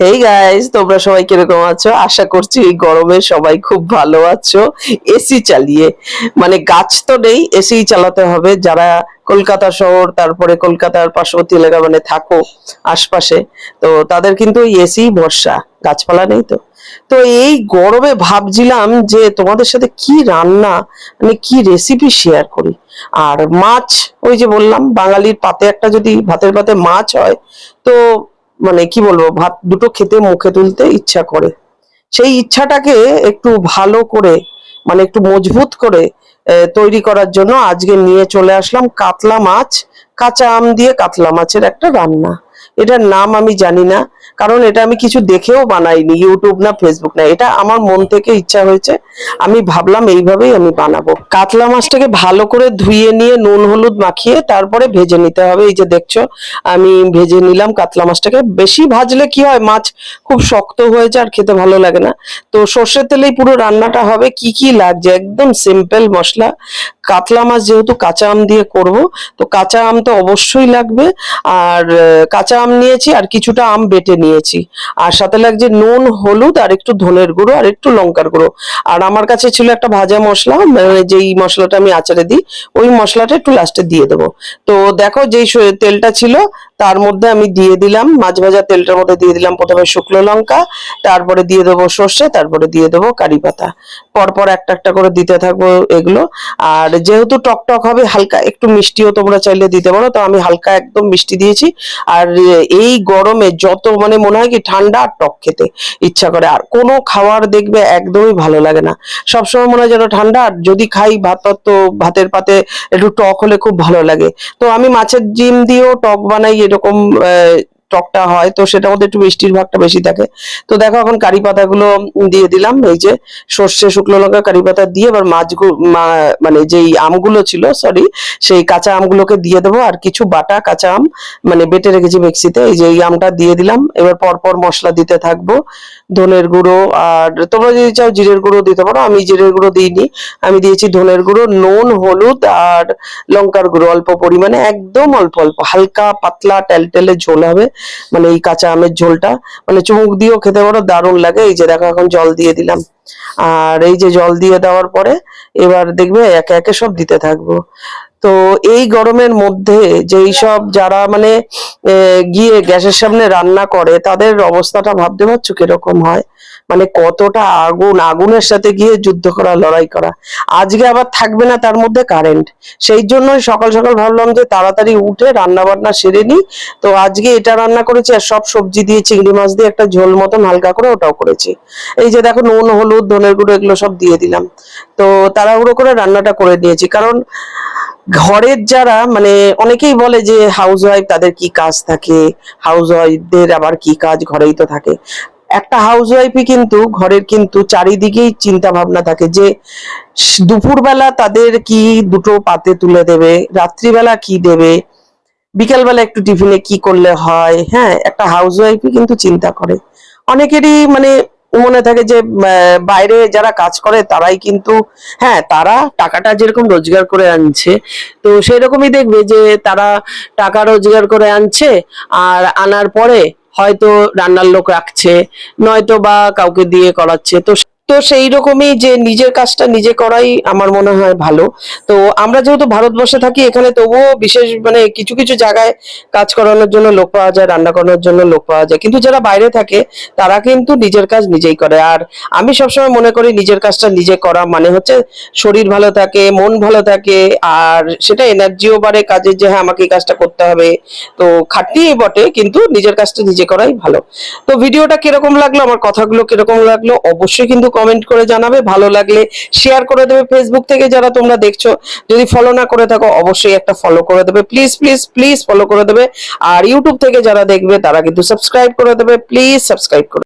এই গাইস তোমরা সবাই কীরকম আছো? আশা করছি এই গরমে সবাই খুব ভালো আছো। এসি চালিয়ে। মানে গাছ তো নেই এসি চালাতে হবে। যারা কলকাতা শহর, তারপরে কলকাতার পার্শ্ববর্তী এলাকা মানে থাকো, আশপাশে, তো তাদের কিন্তু এসি ভরসা। গাছপালা নেই তো। তো এই গরমে ভাবছিলাম যে তোমাদের সাথে কি রান্না মানে কি রেসিপি শেয়ার করি। আর মাছ, ওই যে বললাম, বাঙালির পাতে একটা যদি ভাতের পাতে মাছ হয়, তো মানে কি বলব, ভাত দুটো খেতে মুখে তুলতে ইচ্ছা করে। সেই ইচ্ছাটাকে একটু ভালো করে মানে একটু মজবুত করে তৈরি করার জন্য আজকে নিয়ে চলে আসলাম কাতলা মাছ কাঁচা আম দিয়ে কাতলা মাছের একটা রান্না। এটার নাম আমি জানি না, কারণ এটা আমি কিছু দেখেও বানাইনি, ইউটিউব না ফেসবুক না, এটা আমার মন থেকে ইচ্ছা হয়েছে, আমি ভাবলাম এইভাবেই আমি বানাবো। কাতলা মাছটাকে ভালো করে ধুয়ে নিয়ে নুন হলুদ মাখিয়ে তারপরে ভেজে নিতে হবে। এই যে দেখছ, আমি ভেজে নিলাম কাতলা মাছটাকে। বেশি ভাজলে কি হয়, মাছ খুব শক্ত হয়ে যায় আর খেতে ভালো লাগে না। তো সর্ষের তেলেই পুরো রান্নাটা হবে, কি কি লাগছে? একদম সিম্পল মশলা। কাতলা মাছ যেহেতু কাঁচা আম দিয়ে করব, তো কাঁচা আম তো অবশ্যই লাগবে। আর কাঁচা আম নিয়েছি আর কিছুটা আম বেটে নিয়েছি। আর সাথে লাগছে নুন, হলুদ আর একটু ধনের গুঁড়ো আর একটু লঙ্কার গুঁড়ো। আর আমার কাছে ছিল একটা ভাজা মশলা মানে যেই মশলাটা আমি আচারে দিই, ওই মশলাটা একটু লাস্টে দিয়ে দেবো। তো দেখো যেই তেলটা ছিল, তার মধ্যে আমি দিয়ে দিলাম মাছ ভাজা তেলটার মধ্যে দিয়ে দিলাম প্রথমে শুকনো লঙ্কা, তারপরে দিয়ে দেবো সর্ষে, তারপরে দিয়ে দেবো কারি পাতা। পরপর একটা একটা করে দিতে থাকব এগুলো। আর যেহেতু টক টক হবে, হালকা একটু মিষ্টিও তোমরা চাইলে দিতে পারো। তো আমি হালকা একদম মিষ্টি দিয়েছি। আর এই গরমে যত মানে মনে হয় কি ঠান্ডা আর টক খেতে ইচ্ছা করে। আর কোনো খাবার দেখবে একদমই ভালো লাগে না। সবসময় মনে হয় যেন ঠান্ডা, আর যদি খাই ভাত তো ভাতের পাতে একটু টক হলে খুব ভালো লাগে। তো আমি মাছের ডিম দিয়েও টক বানাই এরকম টকটা হয়, তো সেটার মধ্যে একটু মিষ্টির ভাগটা বেশি থাকে। তো দেখো এখন কারি পাতাগুলো দিয়ে দিলাম, এই যে সর্ষে, শুকনো লঙ্কা, কারি পাতা দিয়ে এবার মাছগুলো মানে যেই আমগুলো ছিল সরি সেই কাঁচা আমগুলোকে দিয়ে দেবো, আর কিছু বাটা কাঁচা আম মানে বেটে রেখেছি মিক্সিতে, এই যে এই আমটা দিয়ে দিলাম। এবার পরপর মশলা দিতে থাকব, ধনের গুঁড়ো, আর তোমরা যদি চাও জিরের গুঁড়ো দিতে পারো, আমি জিরের গুঁড়ো দিইনি। আমি দিয়েছি ধনের গুঁড়ো, নুন, হলুদ, আর লঙ্কার গুঁড়ো, অল্প পরিমাণে, একদম অল্প অল্প, হালকা, পাতলা, টেলটেলে ঝোল হবে। মানে এই কাঁচা আমের ঝোলটা মানে চুমুক দিয়েও খেতে পারো, দারুণ লাগে। এই যে দেখো, এখন জল দিয়ে দিলাম। আর এই যে জল দিয়ে দেওয়ার পরে এবার দেখবে একে একে সব দিতে থাকব। তো এই গরমের মধ্যে যেই সব যারা মানে গিয়ে গ্যাসের সামনে রান্না করে, তাদের অবস্থাটা ভাবতে পারছ কীরকম হয়? মানে কতটা আগুন, আগুনের সাথে গিয়ে যুদ্ধ করা, লড়াই করা। আজকে আবার থাকবে না তার মধ্যে কারেন্ট সেই জন্যই সকাল সকাল ভাবলাম যে তাড়াতাড়ি উঠে রান্না বান্না সেরে নিই। তো আজকে এটা রান্না করেছি আর সব সবজি দিয়ে, চিংড়ি মাছ দিয়ে একটা ঝোল মতন হালকা করে ওটাও করেছি। এই যে দেখো নুন, হলুদ, ধনের গুঁড়ো এগুলো সব দিয়ে দিলাম। তো তাড়াহুড়ো করে রান্নাটা করে নিয়েছি। কারণ ঘরের যারা মানে অনেকেই বলে যে হাউস ওয়াইফ তাদের কি কাজ থাকে? হাউস ওয়াইফদের আবার কি কাজ? ঘরেই তো থাকে। একটা হাউস ওয়াইফই কিন্তু ঘরের কিন্তু চারিদিকেই চিন্তা ভাবনা থাকে যে, দুপুরবেলা তাদের কি দুটো পাতে তুলে দেবে, রাত্রিবেলা কি দেবে, বিকেলবেলা একটু টিফিনে কি করলে হয় হ্যাঁ একটা হাউস ওয়াইফই কিন্তু চিন্তা করে। অনেকেরই মানে মনে থাকে যে বাইরে যারা কাজ করে তারাই কিন্তু হ্যাঁ তারা টাকাটা যেরকম রোজগার করে আনছে, তো সেই রকমই দেখবে যে তারা টাকা রোজগার করে আনছে, আর আনার পরে হয়তো রান্নার লোক রাখছে নয়তো বা কাউকে দিয়ে করাচ্ছে। তো তো সেই রকমই যে নিজের কাজটা নিজে করাই আমার মনে হয় ভালো। তো আমরা যেহেতু ভারতবর্ষে থাকি, এখানে তবুও বিশেষ মানে কিছু কিছু জায়গায় কাজ করানোর জন্য লোক পাওয়া যায়, রান্না করানোর জন্য লোক পাওয়া যায়। কিন্তু যারা বাইরে থাকে, তারা কিন্তু নিজের কাজ নিজেই করে। আর আমি সবসময় মনে করি নিজের কাজটা নিজে করা মানে হচ্ছে শরীর ভালো থাকে, মন ভালো থাকে, আর সেটা এনার্জিও বাড়ে কাজের যে হ্যাঁ আমাকে এই কাজটা করতে হবে। তো খাটনি বটে, কিন্তু নিজের কাজটা নিজে করাই ভালো। তো ভিডিওটা কীরকম লাগল, আমার কথাগুলো কীরকম লাগল, অবশ্যই কিন্তু কমেন্ট করে জানাবে, ভালো লাগলে শেয়ার করে দেবে ফেসবুক থেকে যারা তোমরা দেখছ। যদি ফলো না করে থাকো, অবশ্যই একটা ফলো করে দেবে। প্লিজ প্লিজ প্লিজ ফলো করে দেবে। আর ইউটিউব থেকে যারা দেখবে, তারা কিন্তু সাবস্ক্রাইব করে দেবে। প্লিজ সাবস্ক্রাইব করে